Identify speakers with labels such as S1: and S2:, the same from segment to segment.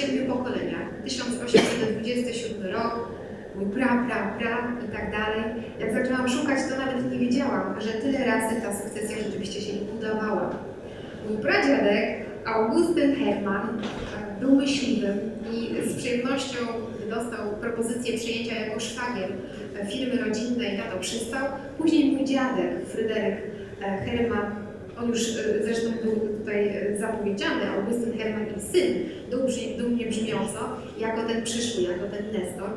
S1: siedmiu pokoleniach. 1827 rok, mój pra, pra, pra i tak dalej. Jak zaczęłam szukać, to nawet nie wiedziałam, że tyle razy ta sukcesja rzeczywiście się nie udawała. Mój pradziadek, Augustyn Hermann, był myśliwym i z przyjemnością dostał propozycję przyjęcia jako szwagier firmy rodzinnej, na to przystał. Później mój dziadek, Fryderyk e, Hermann, on już e, zresztą był tutaj e, zapowiedziany, Augustyn Hermann i syn, dumnie, dumnie brzmiąco, jako ten przyszły, jako ten Nestor.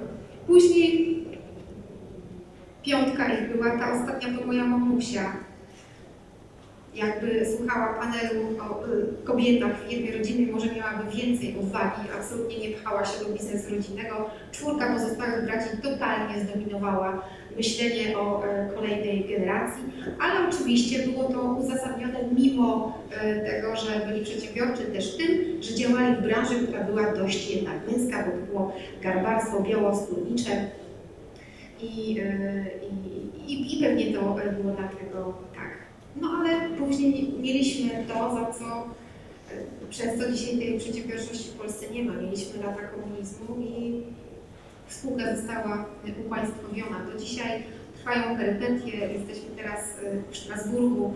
S1: Później piątka ich była, ta ostatnia to moja mamusia. Jakby słuchała panelu o y, kobietach w firmie rodzinnej, może miałaby więcej odwagi, absolutnie nie pchała się do biznesu rodzinnego. Czwórka pozostałych braci totalnie zdominowała myślenie o e, kolejnej generacji, ale oczywiście było to uzasadnione mimo e, tego, że byli przedsiębiorczy też tym, że działali w branży, która była dość jednak męska, bo było garbarstwo białoskórnicze i, e, i, i, i pewnie to było dlatego mieliśmy to, za co e, przez co dzisiaj tej przedsiębiorczości w Polsce nie ma. Mieliśmy lata komunizmu i spółka została upaństwowiona. Do dzisiaj trwają perypetie, jesteśmy teraz e, w Strasburgu.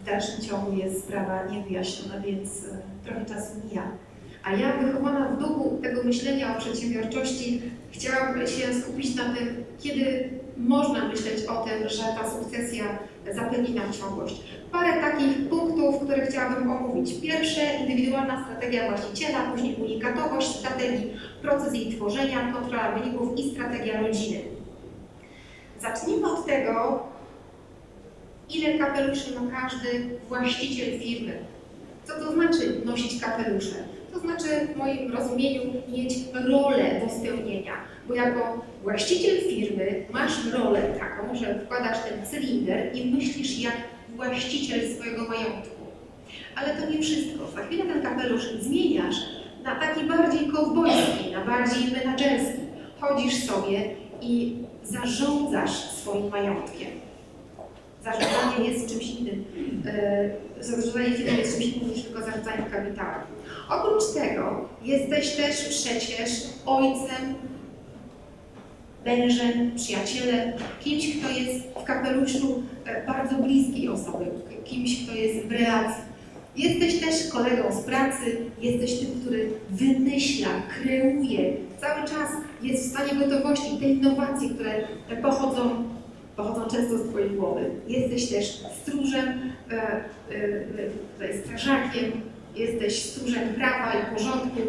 S1: W dalszym ciągu jest sprawa niewyjaśniona, więc e, trochę czasu mija. A ja wychowana w duchu tego myślenia o przedsiębiorczości chciałabym się skupić na tym, kiedy można myśleć o tym, że ta sukcesja zapewni nam ciągłość. Parę takich punktów, które chciałabym omówić. Pierwsze, indywidualna strategia właściciela, później unikatowość strategii, proces jej tworzenia, kontrola wyników i strategia rodziny. Zacznijmy od tego, ile kapeluszy ma każdy właściciel firmy. Co to znaczy nosić kapelusze? To znaczy w moim rozumieniu mieć rolę do spełnienia, bo jako właściciel firmy masz rolę taką, że wkładasz ten cylinder i myślisz jak właściciel swojego majątku. Ale to nie wszystko. Za chwilę ten kapelusz zmieniasz na taki bardziej kowbojski, na bardziej menadżerski. Chodzisz sobie i zarządzasz swoim majątkiem. Zarządzanie jest czymś innym. Yy, zarządzanie firmy jest czymś innym niż tylko zarządzanie kapitałem. Oprócz tego jesteś też przecież ojcem, mężem, przyjacielem, kimś, kto jest w kapeluszu e, bardzo bliskiej osoby, kimś, kto jest w relacji. Jesteś też kolegą z pracy, jesteś tym, który wymyśla, kreuje, cały czas jest w stanie gotowości te innowacje, które pochodzą, pochodzą często z Twojej głowy. Jesteś też stróżem, e, e, strażakiem, jesteś stróżem prawa i porządku.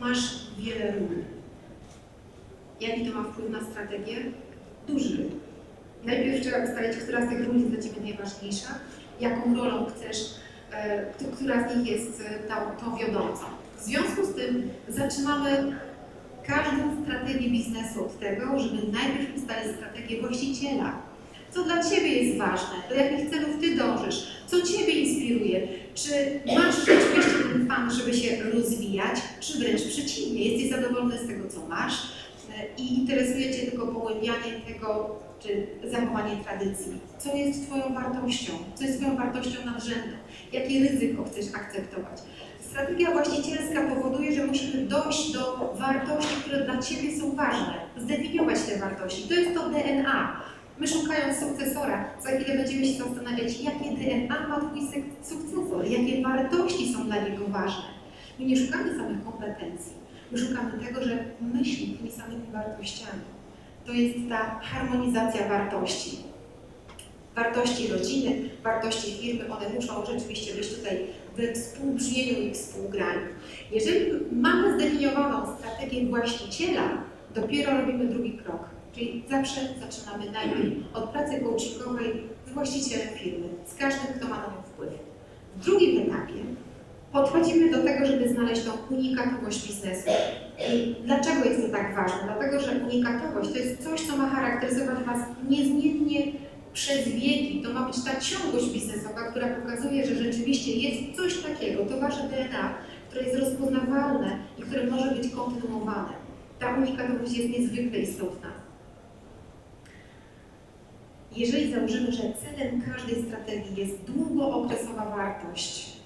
S1: Masz wiele ról. Jaki to ma wpływ na strategię? Duży. Najpierw trzeba ustalić, która z tych ról jest dla Ciebie najważniejsza, jaką rolą chcesz, e, która z nich jest e, tą, tą wiodącą. W związku z tym zaczynamy każdą strategię biznesu od tego, żeby najpierw ustalić strategię właściciela. Co dla Ciebie jest ważne, do jakich celów Ty dążysz, co Ciebie inspiruje, czy masz rzeczywiście ten fan, żeby się rozwijać, czy wręcz przeciwnie, jesteś zadowolony z tego, co masz i interesuje Cię tylko pogłębianie tego, czy zachowanie tradycji. Co jest Twoją wartością? Co jest Twoją wartością nadrzędną? Jakie ryzyko chcesz akceptować? Strategia właścicielska powoduje, że musimy dojść do wartości, które dla Ciebie są ważne, zdefiniować te wartości. To jest to DNA. My szukając sukcesora, za chwilę będziemy się zastanawiać, jakie DNA ma Twój sukcesor, jakie wartości są dla niego ważne. My nie szukamy samych kompetencji, szukamy tego, że myśli tymi samymi wartościami. To jest ta harmonizacja wartości. Wartości rodziny, wartości firmy, one muszą rzeczywiście być tutaj we współbrzmieniu i współgraniu. Jeżeli mamy zdefiniowaną strategię właściciela, dopiero robimy drugi krok. Czyli zawsze zaczynamy najpierw od pracy coachingowej z właścicielem firmy, z każdym, kto ma na nią wpływ. W drugim etapie podchodzimy do tego, żeby znaleźć tą unikatowość biznesu. I dlaczego jest to tak ważne? Dlatego, że unikatowość to jest coś, co ma charakteryzować Was niezmiennie przez wieki. To ma być ta ciągłość biznesowa, która pokazuje, że rzeczywiście jest coś takiego, to Wasze DNA, które jest rozpoznawalne i które może być kontynuowane. Ta unikatowość jest niezwykle istotna. jeżeli założymy, że celem każdej strategii jest długookresowa wartość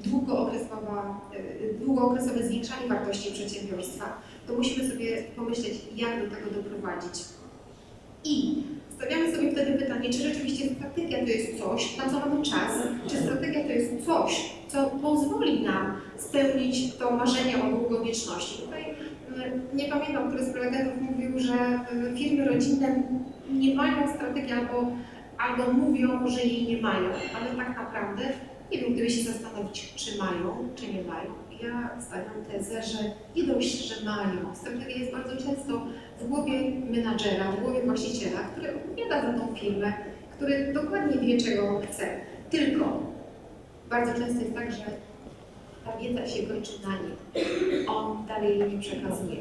S1: długookresowa, y, długookresowe zwiększanie wartości przedsiębiorstwa, to musimy sobie pomyśleć, jak do tego doprowadzić. I stawiamy sobie wtedy pytanie, czy rzeczywiście strategia to jest coś, na co mamy czas, czy strategia to jest coś, co pozwoli nam spełnić to marzenie o długowieczności. Tutaj y, nie pamiętam, który z prelegentów mówił, że y, firmy rodzinne nie mają strategii albo, albo mówią, że jej nie mają, ale tak naprawdę nie wiem, gdyby się zastanowić, czy mają, czy nie mają. Ja stawiam tezę, że nie dość, że mają. Strategia jest bardzo często w głowie menadżera, w głowie właściciela, który odpowiada za tą firmę, który dokładnie wie, czego chce. Tylko bardzo często jest tak, że ta wiedza się kończy na nim. On dalej jej nie przekazuje.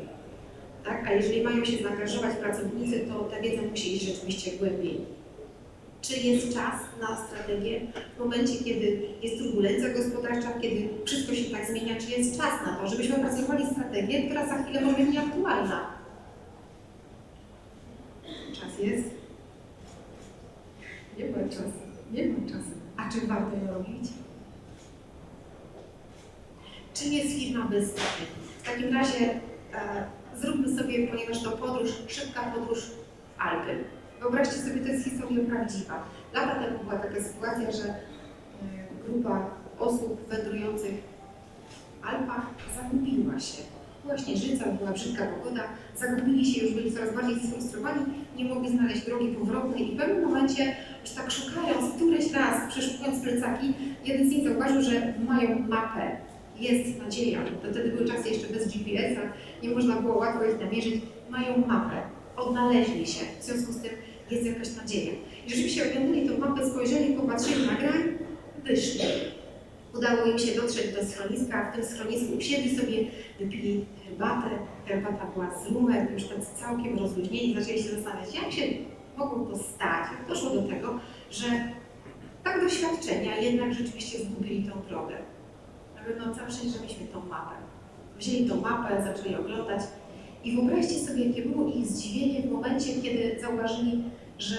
S1: Tak? A jeżeli mają się zaangażować pracownicy, to ta wiedza musi iść rzeczywiście głębiej. Czy jest czas na strategię w momencie, kiedy jest turbulencja gospodarcza, kiedy wszystko się tak zmienia, czy jest czas na to, żebyśmy opracowali strategię, która za chwilę może być nieaktualna? Czas jest? Nie ma czasu. Nie ma czasu. A czy warto ją robić? Czym jest firma bez strategii? W takim razie e, zróbmy sobie, ponieważ to podróż, szybka podróż w Alpy. Wyobraźcie sobie, to jest historia prawdziwa. Lata temu była taka sytuacja, że e, grupa osób wędrujących w Alpach zagubiła się. Była śnieżyca, była brzydka pogoda, zagubili się, już byli coraz bardziej sfrustrowani, nie mogli znaleźć drogi powrotnej i w pewnym momencie, już tak szukając, któryś raz, przeszukując plecaki, jeden z nich zauważył, że mają mapę. Jest nadzieja. To wtedy były czasy jeszcze bez GPS-a, nie można było łatwo ich namierzyć. Mają mapę. Odnaleźli się. W związku z tym jest jakaś nadzieja. I rzeczywiście oglądali tą mapę, spojrzeli, popatrzyli na grań, wyszli. Udało im się dotrzeć do schroniska, w tym schronisku usiedli sobie, wypili herbatę. Herbata była z rumem, już tacy całkiem rozluźnieni, zaczęli się zastanawiać, jak się mogło to stać, doszło do tego, że tak doświadczenia jednak rzeczywiście zgubili tą drogę. Ale no całe szczęście, że mieliśmy tą mapę. Wzięli tą mapę, zaczęli oglądać i wyobraźcie sobie, jakie było ich zdziwienie w momencie, kiedy zauważyli, że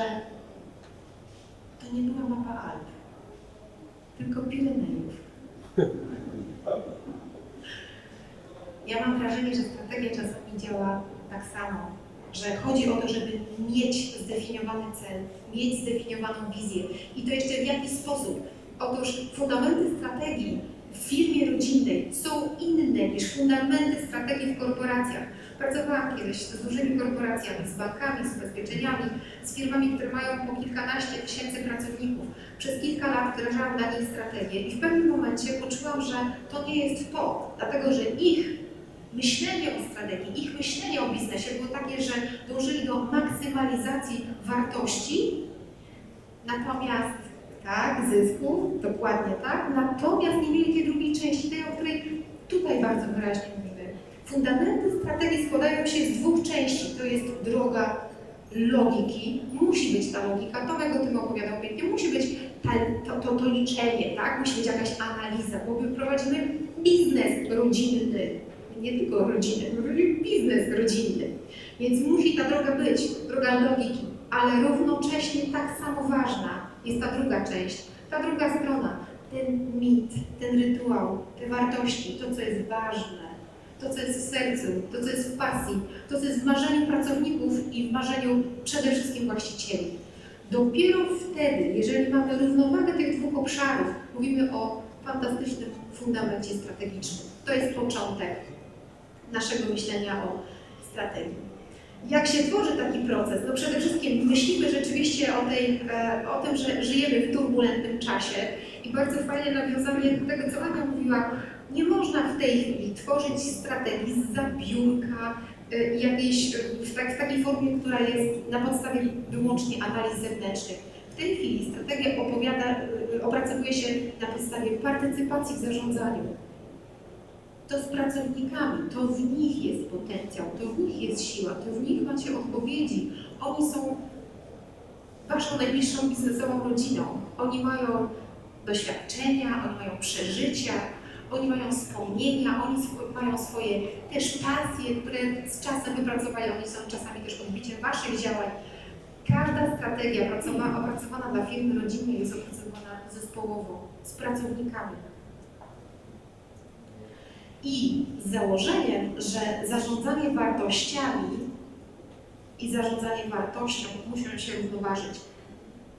S1: to nie była mapa Alp, tylko Pirenejów. Ja mam wrażenie, że strategia czasami działa tak samo, że chodzi o to, żeby mieć zdefiniowany cel, mieć zdefiniowaną wizję. I to jeszcze w jaki sposób? Otóż fundamenty strategii w firmie rodzinnej są inne niż fundamenty strategii w korporacjach. Pracowałam kiedyś z dużymi korporacjami, z bankami, z ubezpieczeniami, z firmami, które mają po kilkanaście tysięcy pracowników. Przez kilka lat wdrażałam dla nich strategię i w pewnym momencie poczułam, że to nie jest to, dlatego że ich myślenie o strategii, ich myślenie o biznesie było takie, że dążyli do maksymalizacji wartości, natomiast tak, zysku, dokładnie tak, natomiast nie mieli tej drugiej części, tej, o której tutaj bardzo wyraźnie mówimy. Fundamenty strategii składają się z dwóch części. To jest droga logiki, musi być ta logika, Tomek o tym opowiadał pięknie, musi być ta, to, to, to liczenie, tak? musi być jakaś analiza, bo my prowadzimy biznes rodzinny, nie tylko rodzinny, biznes rodzinny, więc musi ta droga być, droga logiki, ale równocześnie tak samo ważna jest ta druga część, ta druga strona, ten mit, ten rytuał, te wartości, to co jest ważne, to, co jest w sercu, to, co jest w pasji, to, co jest w marzeniu pracowników i w marzeniu przede wszystkim właścicieli. Dopiero wtedy, jeżeli mamy równowagę tych dwóch obszarów, mówimy o fantastycznym fundamencie strategicznym. To jest początek naszego myślenia o strategii. Jak się tworzy taki proces? No przede wszystkim myślimy rzeczywiście o, tej, e, o tym, że żyjemy w turbulentnym czasie i bardzo fajnie nawiązanie do tego, co Ania mówiła, nie można w tej chwili tworzyć strategii z zabiórka, y, jakiejś, y, w, tak, w takiej formie, która jest na podstawie wyłącznie analiz zewnętrznych. W tej chwili strategia opowiada, y, opracowuje się na podstawie partycypacji w zarządzaniu. To z pracownikami, to w nich jest potencjał, to w nich jest siła, to w nich macie odpowiedzi. Oni są waszą najbliższą biznesową rodziną. Oni mają doświadczenia, oni mają przeżycia, oni mają wspomnienia, oni mają swoje też pasje, które z czasem wypracowali, oni są czasami też odbiciem waszych działań. Każda strategia opracowana, opracowana dla firmy rodzinnej jest opracowana zespołowo, z pracownikami. I z założeniem, że zarządzanie wartościami i zarządzanie wartością muszą się równoważyć.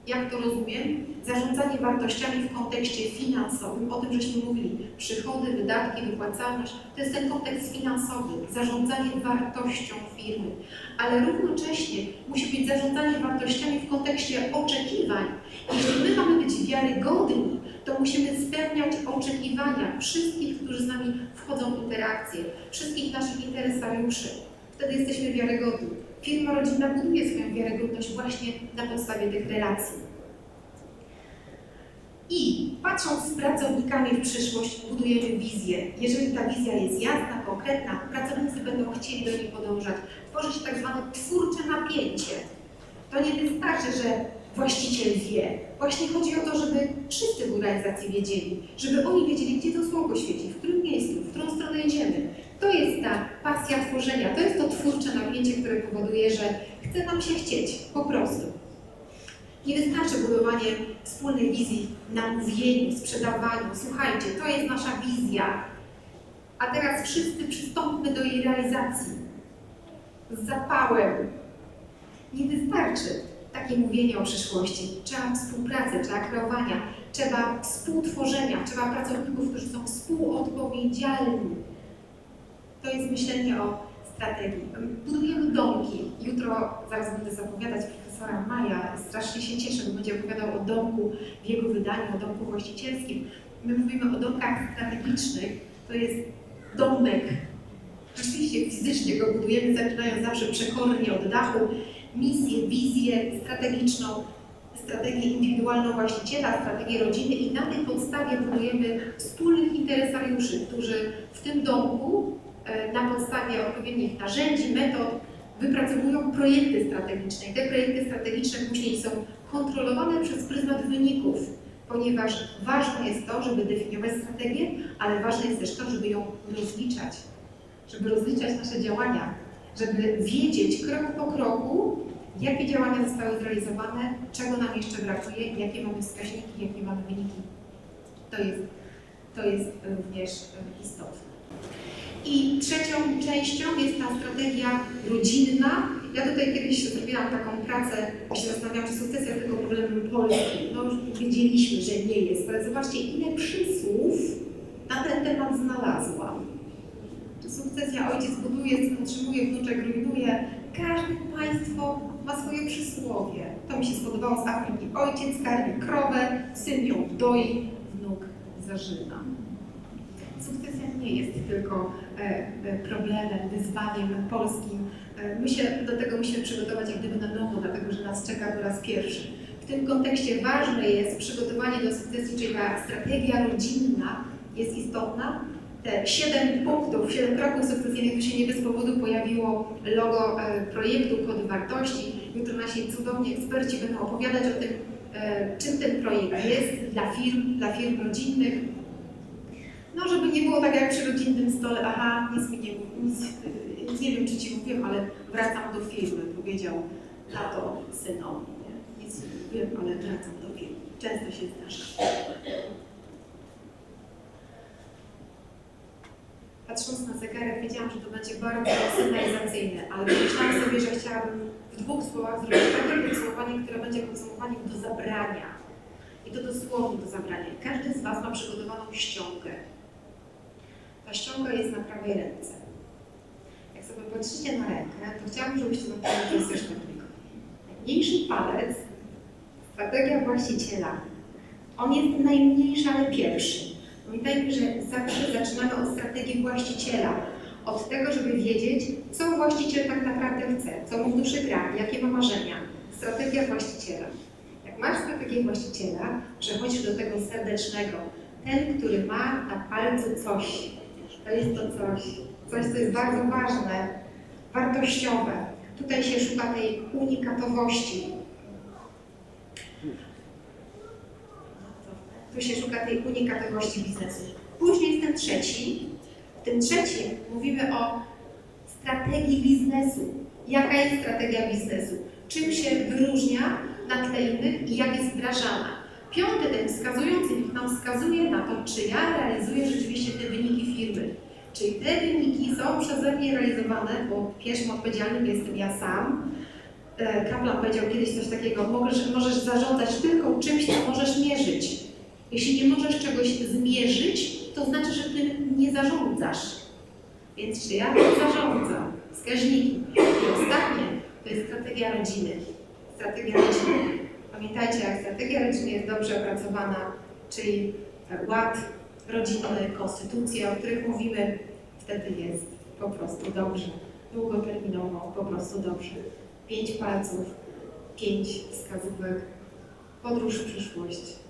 S1: Jak to rozumiem? Zarządzanie wartościami w kontekście finansowym, o tym żeśmy mówili, przychody, wydatki, wypłacalność, to jest ten kontekst finansowy, zarządzanie wartością firmy, ale równocześnie musi być zarządzanie wartościami w kontekście oczekiwań. Jeśli my mamy być wiarygodni, to musimy spełniać oczekiwania wszystkich, którzy z nami wchodzą w interakcję, wszystkich naszych interesariuszy. Wtedy jesteśmy wiarygodni. Firma rodzinna buduje swoją wiarygodność właśnie na podstawie tych relacji. I patrząc z pracownikami w przyszłość, budujemy wizję. Jeżeli ta wizja jest jasna, konkretna, pracownicy będą chcieli do niej podążać. Tworzy się tak zwane twórcze napięcie. To nie wystarczy, że właściciel wie. Właśnie chodzi o to, żeby wszyscy w organizacji wiedzieli, żeby oni wiedzieli, gdzie to słonko świeci, w którym miejscu, w którą stronę idziemy. To jest ta pasja tworzenia, to jest to twórcze napięcie, które powoduje, że chce nam się chcieć, po prostu. Nie wystarczy budowanie wspólnej wizji na mówieniu, sprzedawaniu. Słuchajcie, to jest nasza wizja, a teraz wszyscy przystąpmy do jej realizacji z zapałem. Nie wystarczy takie mówienie o przyszłości. Trzeba współpracy, trzeba kreowania, trzeba współtworzenia, trzeba pracowników, którzy są współodpowiedzialni. To jest myślenie o strategii. Budujemy domki. Jutro, zaraz będę zapowiadać profesora Maja, strasznie się cieszę, bo będzie opowiadał o domku w jego wydaniu, o domku właścicielskim. My mówimy o domkach strategicznych. To jest domek. Rzeczywiście fizycznie go budujemy, zaczynając zawsze przekornie od dachu. Misję, wizję strategiczną, strategię indywidualną właściciela, strategię rodziny i na tej podstawie budujemy wspólnych interesariuszy, którzy w tym domku na podstawie odpowiednich narzędzi, metod wypracowują projekty strategiczne. I te projekty strategiczne później są kontrolowane przez pryzmat wyników, ponieważ ważne jest to, żeby definiować strategię, ale ważne jest też to, żeby ją rozliczać, żeby rozliczać nasze działania, żeby wiedzieć krok po kroku, jakie działania zostały zrealizowane, czego nam jeszcze brakuje, jakie mamy wskaźniki, jakie mamy wyniki. To jest, to jest również e, istotne. I trzecią częścią jest ta strategia rodzinna. Ja tutaj kiedyś zrobiłam taką pracę, się zastanawiałam, czy sukcesja tylko problemem Polski. No już wiedzieliśmy, że nie jest, ale zobaczcie, ile przysłów na ten temat znalazłam. Czy sukcesja ojciec buduje, syn utrzymuje, wnuczek rujnuje. Każde państwo ma swoje przysłowie. To mi się spodobało z Afryki. Ojciec karmi krowę, syn ją doi, wnuk zażyna. Sukcesja nie jest tylko e, e, problemem, wyzwaniem polskim. E, My się do tego musimy przygotować jak gdyby na nowo, dlatego że nas czeka po raz pierwszy. W tym kontekście ważne jest przygotowanie do sukcesji, czyli ta strategia rodzinna jest istotna. Te siedem punktów, siedem kroków sukcesyjnych, to się nie bez powodu pojawiło logo projektu Kody Wartości. Jutro nasi cudowni eksperci będą opowiadać o tym, czym ten projekt jest dla firm, dla firm rodzinnych, no, żeby nie było tak jak przy rodzinnym stole, aha, nic mi nie nic, nic nie wiem, czy ci mówiłem, ale wracam do firmy, powiedział tato synowi. Nie? Nic nie mówiłem, ale wracam do firmy. Często się zdarza. Patrząc na zegarek, wiedziałam, że to będzie bardzo sygnalizacyjne, ale myślałam sobie, że chciałabym w dwóch słowach zrobić takie podsumowanie, które będzie podsumowaniem do zabrania. I to dosłownie do zabrania. Każdy z Was ma przygotowaną ściągę. Ta ściąga jest na prawej ręce. Jak sobie patrzycie na rękę, to chciałabym, żebyście zapomnieli, to jest takiego. Najmniejszy palec, strategia właściciela. On jest najmniejszy, ale pierwszy. Pamiętajmy, że zawsze zaczynamy od strategii właściciela. Od tego, żeby wiedzieć, co właściciel tak naprawdę chce, co mu w duszy gra, jakie ma marzenia. Strategia właściciela. Jak masz strategię właściciela, przechodzisz do tego serdecznego. Ten, który ma na palcu coś. To jest to coś. Coś, co jest bardzo ważne, wartościowe. Tutaj się szuka tej unikatowości. Tu się szuka tej unikatowości biznesu. Później jest ten trzeci. W tym trzecim mówimy o strategii biznesu. Jaka jest strategia biznesu? czym się wyróżnia na tle innych i jak jest wdrażana. Piąty, ten wskazujący, nam wskazuje na to, czy ja realizuję firmy. Czyli te wyniki są przeze mnie realizowane, bo pierwszym odpowiedzialnym jestem ja sam. E, Kaplan powiedział kiedyś coś takiego, możesz, możesz zarządzać tylko czymś, co możesz mierzyć. Jeśli nie możesz czegoś zmierzyć, to znaczy, że tym nie zarządzasz. Więc czy ja zarządzam? Wskaźniki. I ostatnie, to jest strategia rodziny. Strategia rodziny. Pamiętajcie, jak strategia rodziny jest dobrze opracowana, czyli ład rodzinny, konstytucja, o których mówimy, wtedy jest po prostu dobrze. Długoterminowo po prostu dobrze. Pięć palców, pięć wskazówek, podróż w przyszłość.